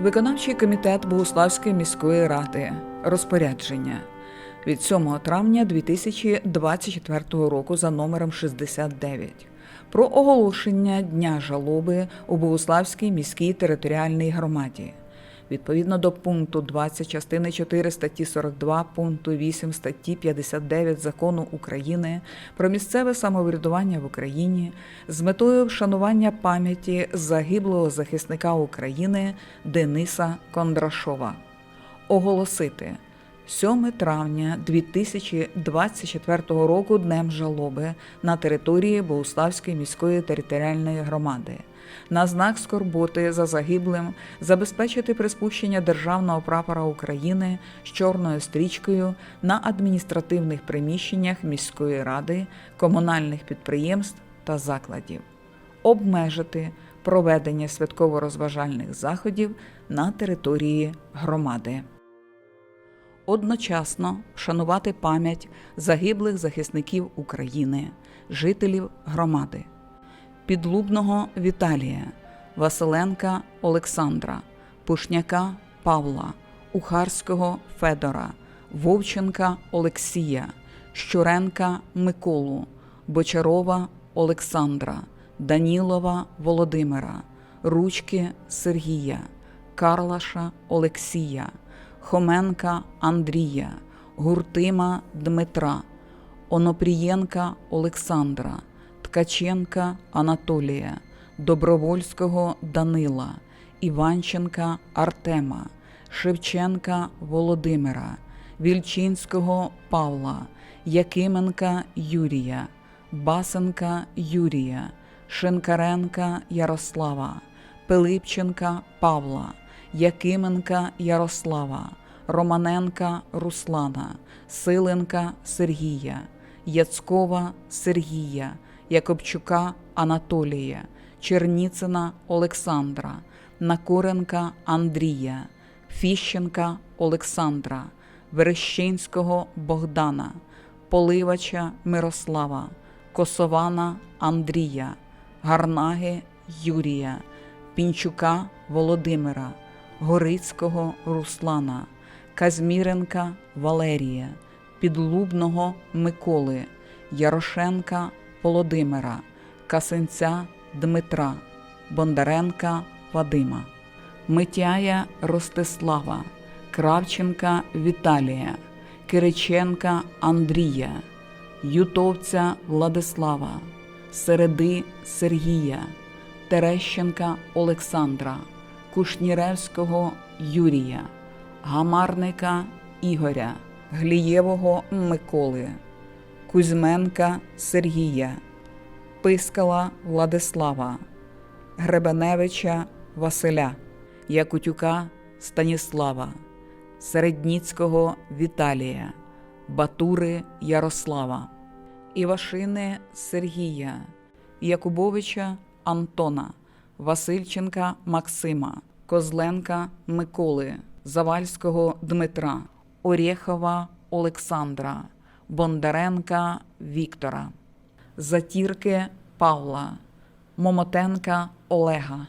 Виконавчий комітет Богуславської міської ради. Розпорядження від 7 травня 2024 року за номером 69 про оголошення Дня жалоби у Богуславській міській територіальній громаді. Відповідно до пункту 20 частини 4 статті 42, пункту 8 статті 59 Закону України про місцеве самоврядування в Україні з метою вшанування пам'яті загиблого захисника України Дениса Кондрашова. Оголосити 7 травня 2024 року днем жалоби на території Богуславської міської територіальної громади. На знак скорботи за загиблим забезпечити приспущення державного прапора України з чорною стрічкою на адміністративних приміщеннях міської ради, комунальних підприємств та закладів, обмежити проведення святково-розважальних заходів на території громади. Одночасно вшанувати пам'ять загиблих захисників України, жителів громади. Підлубного Віталія, Василенка Олександра, Пушняка Павла, Ухарського Федора, Вовченка Олексія, Щуренка Миколу, Бочарова Олександра, Данілова Володимира, Ручки Сергія, Карлаша Олексія, Хоменка Андрія, Гуртима Дмитра, Онопрієнка Олександра. Ткаченка Анатолія, Добровольського Данила, Іванченка Артема, Шевченка Володимира, Вільчинського Павла, Якименка Юрія, Басенка Юрія, Шинкаренка Ярослава, Пилипченка Павла, Якименка Ярослава, Романенка Руслана, Силенка Сергія, Яцкова Сергія. Якобчука Анатолія, Черніцина Олександра, Накуренка Андрія, Фіщенка Олександра, Верещинського Богдана, Поливача Мирослава, Косована Андрія, Гарнаги Юрія, Пінчука Володимира, Горицького Руслана, Казміренка Валерія, Підлубного Миколи. Ярошенка Володимира, Касинця Дмитра, Бондаренка Вадима, Митяя Ростислава, Кравченка Віталія, Кириченка Андрія, Ютовця Владислава, Середи Сергія, Терещенка Олександра, Кушніревського Юрія, Гамарника Ігоря, Глієвого Миколи. Кузьменка Сергія, Пискала Владислава, Гребеневича Василя, Якутюка Станіслава, Середніцького Віталія, Батури Ярослава, Івашини Сергія, Якубовича Антона, Васильченка Максима, Козленка Миколи, Завальського Дмитра, Орєхова Олександра. Бондаренка Віктора, Затірки Павла, Момотенка Олега,